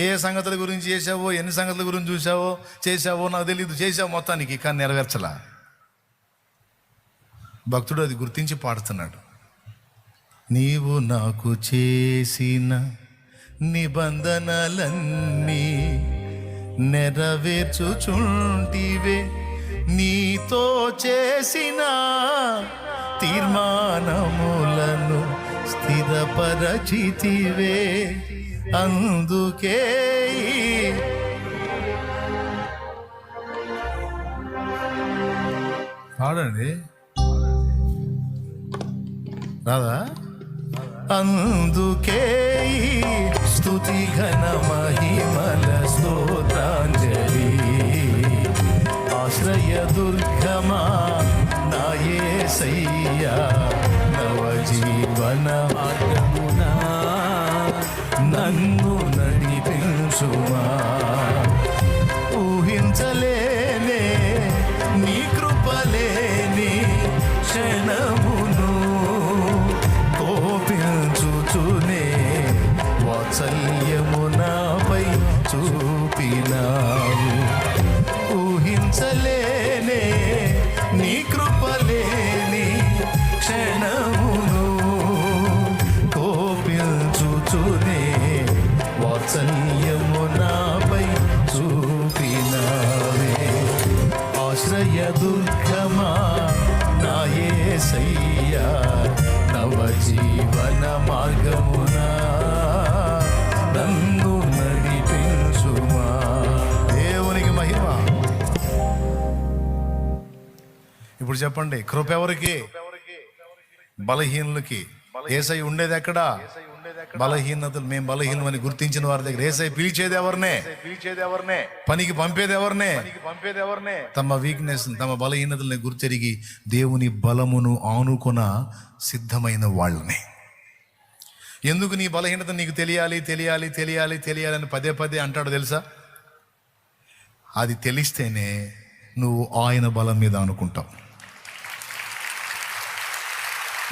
ఏ సంగతుల గురించి చేసావో ఎన్ని సంగతుల గురించి చూసావో చేసావో నాకు తెలియదు చేసావు మొత్తానికి కానీ నెరవేర్చలా. భక్తుడు అది గుర్తించి పాడుతున్నాడు. నీవు నాకు చేసిన నిబంధనలన్నీ నెరవేర్చుచుంటివే. నీతో చేసిన తీర్మానములను స్థిరపరచితివే. అందుకే పాడండి. రాదా? అందుకే స్థుతి ఘన మహిమల స్తోత్రాంజలి. ఆశ్రయ దుర్గమా నాయే సయ్యా నవ జీవనమా నడిపించుమా మార్గమునా? నన్ను నడిపించుమా? దేవునికి మహిమ. ఇప్పుడు చెప్పండి కృప ఎవరికి? బలహీనులకి. ఏసై ఉండేది ఎక్కడా? బలహీనతలు మేము బలహీనం అని గుర్తించిన వారి దగ్గర. ఏసై పిలిచేది ఎవరినే? పిలిచేది ఎవరినే? పనికి పంపేది ఎవరినే? పంపేది ఎవరినే? తమ వీక్నెస్ తమ బలహీనతల్ని గుర్తెరిగి దేవుని బలమును ఆనుకొన సిద్ధమైన వాళ్ళని. ఎందుకు నీ బలహీనత నీకు తెలియాలి తెలియాలి తెలియాలి తెలియాలి అని పదే పదే అంటాడు తెలుసా? అది తెలిస్తేనే నువ్వు ఆయన బలం మీద అనుకుంటావు.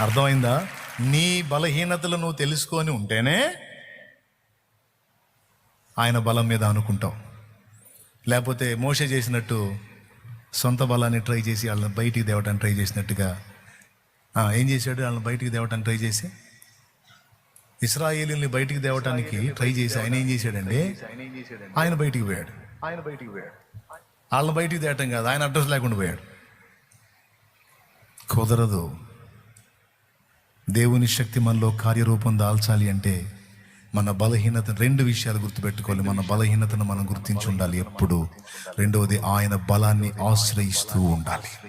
అర్థమైందా? నీ బలహీనతలు నువ్వు తెలుసుకొని ఉంటేనే ఆయన బలం మీద అనుకుంటావు. లేకపోతే మోస చేసినట్టు సొంత బలాన్ని ట్రై చేసి వాళ్ళని బయటికి తేవటానికి ట్రై చేసినట్టుగా ఏం చేశాడు? వాళ్ళని బయటికి తేవటానికి ట్రై చేసి ఇస్రాయేలీని బయటికి తేవటానికి ట్రై చేసి ఆయన ఏం చేశాడండి ఆయన బయటికి పోయాడు. ఆయన బయటికి పోయాడు. వాళ్ళని బయటికి తేవటం కాదు ఆయన అడ్రస్ లేకుండా పోయాడు. కుదరదు. దేవుని శక్తి మనలో కార్యరూపం దాల్చాలి అంటే మన బలహీనత రెండు విషయాలు గుర్తుపెట్టుకోవాలి. మన బలహీనతను మనం గుర్తించి ఉండాలి ఎప్పుడు. రెండవది ఆయన బలాన్ని ఆశ్రయిస్తూ ఉండాలి.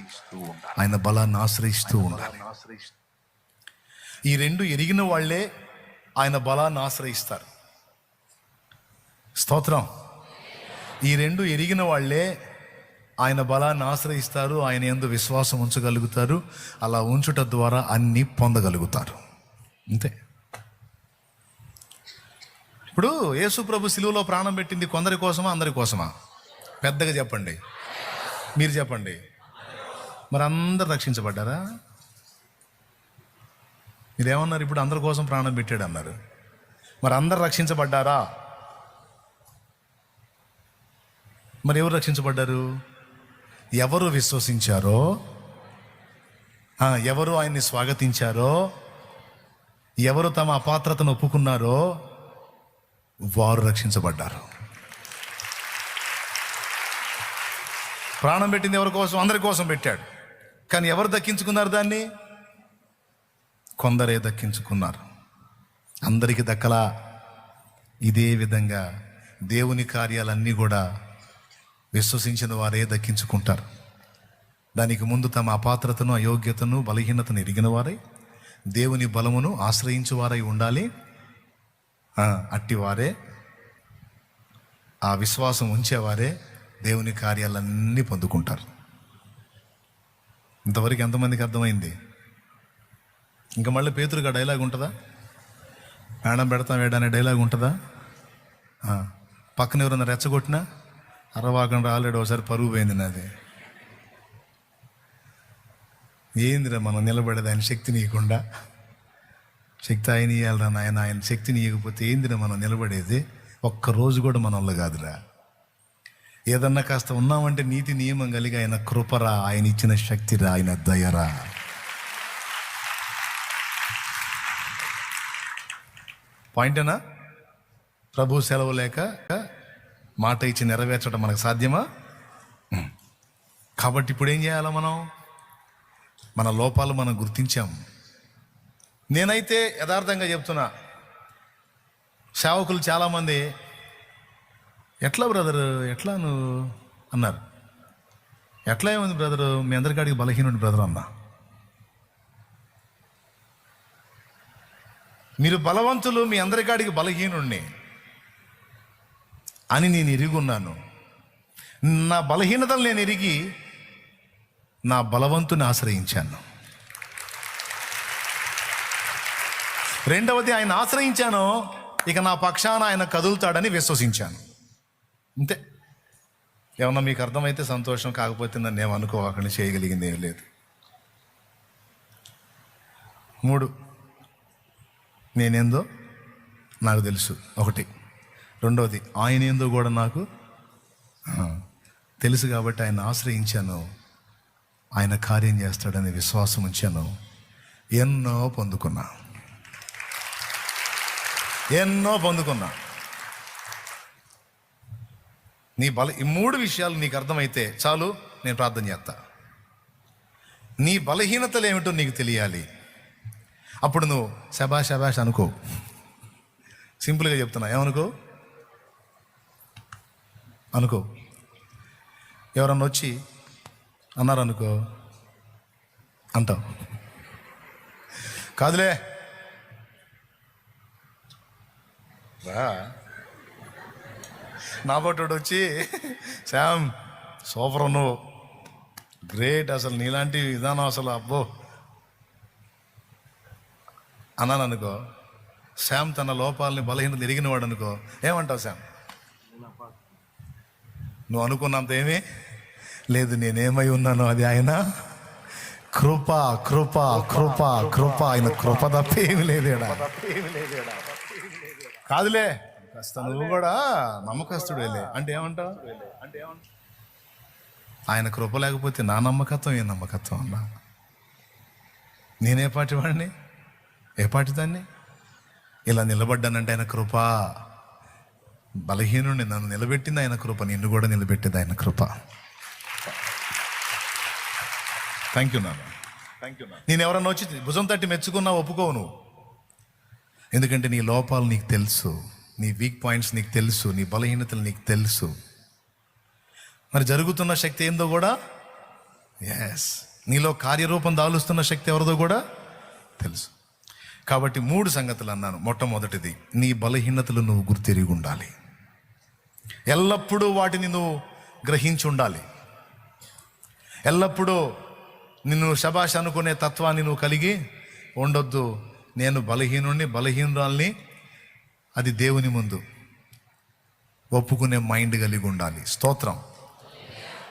ఆయన బలాన్ని ఆశ్రయిస్తూ ఉండాలి. ఈ రెండు ఎరిగిన వాళ్ళే ఆయన బలాన్ని ఆశ్రయిస్తారు. స్తోత్రం. ఈ రెండు ఎరిగిన వాళ్ళే ఆయన బలాన్ని ఆశ్రయిస్తారు ఆయన ఎందు విశ్వాసం ఉంచగలుగుతారు అలా ఉంచుట ద్వారా అన్నీ పొందగలుగుతారు. అంతే. ఇప్పుడు యేసు ప్రభు సిలువలో ప్రాణం పెట్టింది కొందరి కోసమా అందరి కోసమా? పెద్దగా చెప్పండి. మీరు చెప్పండి. మరి అందరు రక్షించబడ్డారా? మీరేమన్నారు? ఇప్పుడు అందరి కోసం ప్రాణం పెట్టాడు అన్నారు మరి అందరు రక్షించబడ్డారా? మరి ఎవరు రక్షించబడ్డారు? ఎవరు విశ్వసించారో? ఎవరు ఆయన్ని స్వాగతించారో? ఎవరు తమ అపాత్రతను ఒప్పుకున్నారో? వారు రక్షించబడ్డారు. ప్రాణం పెట్టింది ఎవరి కోసం? అందరి కోసం పెట్టాడు. కానీ ఎవరు దక్కించుకున్నారు దాన్ని? కొందరే దక్కించుకున్నారు. అందరికీ దక్కలా ఇదే విధంగా దేవుని కార్యాలన్నీ కూడా విశ్వసించిన వారే దక్కించుకుంటారు. దానికి ముందు తమ అపాత్రతను అయోగ్యతను బలహీనతను ఎరిగిన వారై దేవుని బలమును ఆశ్రయించువారై ఉండాలి. అట్టివారే ఆ విశ్వాసం ఉంచేవారే దేవుని కార్యాలన్నీ పొందుకుంటారు. ఇంతవరకు ఎంతమందికి అర్థమైంది? ఇంకా మళ్ళీ పేతురుగా డైలాగ్ ఉంటుందా? మేడం పెడతాం వేడా అనే డైలాగ్ ఉంటుందా? పక్కన ఎవరన్నా రెచ్చగొట్టినా అరవాకం రాలేడు ఒకసారి పరుగు పోయింది నాది. ఏందిరా మనం నిలబడేది ఆయన శక్తి నీయకుండా? శక్తి ఆయన ఇవ్వాలరా నాయన ఆయన శక్తిని ఇవ్వకపోతే ఏందిరా మనం నిలబడేది? ఒక్క రోజు కూడా మన వల్ల కాదురా. ఏదన్నా కాస్త ఉన్నామంటే నీతి నియమం కలిగి ఆయన కృపరా ఆయన ఇచ్చిన శక్తిరా ఆయన దయరా. పాయింటేనా? ప్రభు సెలవు లేక మాట ఇచ్చి నెరవేర్చడం మనకు సాధ్యమా? కాబట్టి ఇప్పుడు ఏం చేయాలో మనం? మన లోపాలు మనం గుర్తించాం. నేనైతే యథార్థంగా చెప్తున్నా. సేవకులు చాలామంది ఎట్లా బ్రదర్? ఎట్లా నువ్వు? అన్నారు. ఎట్లా ఏముంది బ్రదర్? మీ అందరికాడికి బలహీనుడి బ్రదర్ అన్నా. మీరు బలవంతులు మీ అందరికాడికి బలహీనుణ్ణి అని నేను ఎరుగున్నాను నా బలహీనతలు నేను ఎరిగి నా బలవంతుని ఆశ్రయించాను. రెండవది ఆయన ఆశ్రయించాను ఇక నా పక్షాన ఆయన కదులుతాడని విశ్వసించాను. అంతే. ఏమన్నా మీకు అర్థమైతే సంతోషం కాకపోతే నన్ను ఏమనుకోవాలని చేయగలిగింది ఏం లేదు. మూడు నేనేందో నాకు తెలుసు. ఒకటి. రెండవది ఆయన ఏందో కూడా నాకు తెలుసు కాబట్టి ఆయన ఆశ్రయించాను. ఆయన కార్యం చేస్తాడని విశ్వాసం ఉంచాను. ఎన్నో పొందుకున్నా. ఎన్నో పొందుకున్నా. నీ బల ఈ మూడు విషయాలు నీకు అర్థమైతే చాలు నేను ప్రార్థన చేస్తా. నీ బలహీనతలు ఏమిటో నీకు తెలియాలి. అప్పుడు నువ్వు శబాష్ శబాష్ అనుకో. సింపుల్గా చెప్తున్నా. ఏమనుకో? అనుకో. ఎవరన్నా వచ్చి అన్నారనుకో అంటావు. కాదులే. రా. నా పట్టుడు వచ్చి శామ్ సూపర్ నువ్వు గ్రేట్ అసలు నీలాంటి విధానం అసలు అబ్బో. అన్నాను అనుకో శామ్ తన లోపాలని బలహీనత ఎరిగినవాడు అనుకో ఏమంటావు శామ్ నువ్వు అనుకున్నంత ఏమీ? లేదు నేనేమై ఉన్నాను అది ఆయన. కృప కృప కృప కృప ఆయన కృప తప్ప ఏమి లేదేడా కాదులే. కాస్త నువ్వు కూడా నమ్మకస్తుడు వెళ్ళే. అంటే ఏమంటావు? అంటే ఏమంటారు ఆయన కృప లేకపోతే నా నమ్మకత్వం ఏ నమ్మకత్వం అన్నా? నేనే పాటి వాడిని ఏపాటి దాన్ని? ఇలా నిలబడ్డానంటే ఆయన కృప. బలహీనుడిని నన్ను నిలబెట్టింది ఆయన కృప నిన్ను కూడా నిలబెట్టింది ఆయన కృప. థ్యాంక్ యూ నాన్న. థ్యాంక్ యూ నేను ఎవరన్నా వచ్చి భుజం తట్టి మెచ్చుకున్నా ఒప్పుకోవు నువ్వు. ఎందుకంటే నీ లోపాలు నీకు తెలుసు నీ వీక్ పాయింట్స్ నీకు తెలుసు నీ బలహీనతలు నీకు తెలుసు. మరి జరుగుతున్న శక్తి ఏందో కూడా? ఎస్ నీలో కార్యరూపం దాలుస్తున్న శక్తి ఎవరిదో కూడా తెలుసు. కాబట్టి మూడు సంగతులు అన్నాను. మొట్టమొదటిది నీ బలహీనతలు నువ్వు గుర్తెరిగి ఉండాలి. ఎల్లప్పుడూ వాటిని నువ్వు గ్రహించి ఉండాలి. ఎల్లప్పుడూ నిన్ను శబాష్ అనుకునే తత్వాన్ని నువ్వు కలిగి ఉండొద్దు. నేను బలహీనుణ్ణి బలహీనురాల్ని అది దేవుని ముందు ఒప్పుకునే మైండ్ కలిగి ఉండాలి. స్తోత్రం.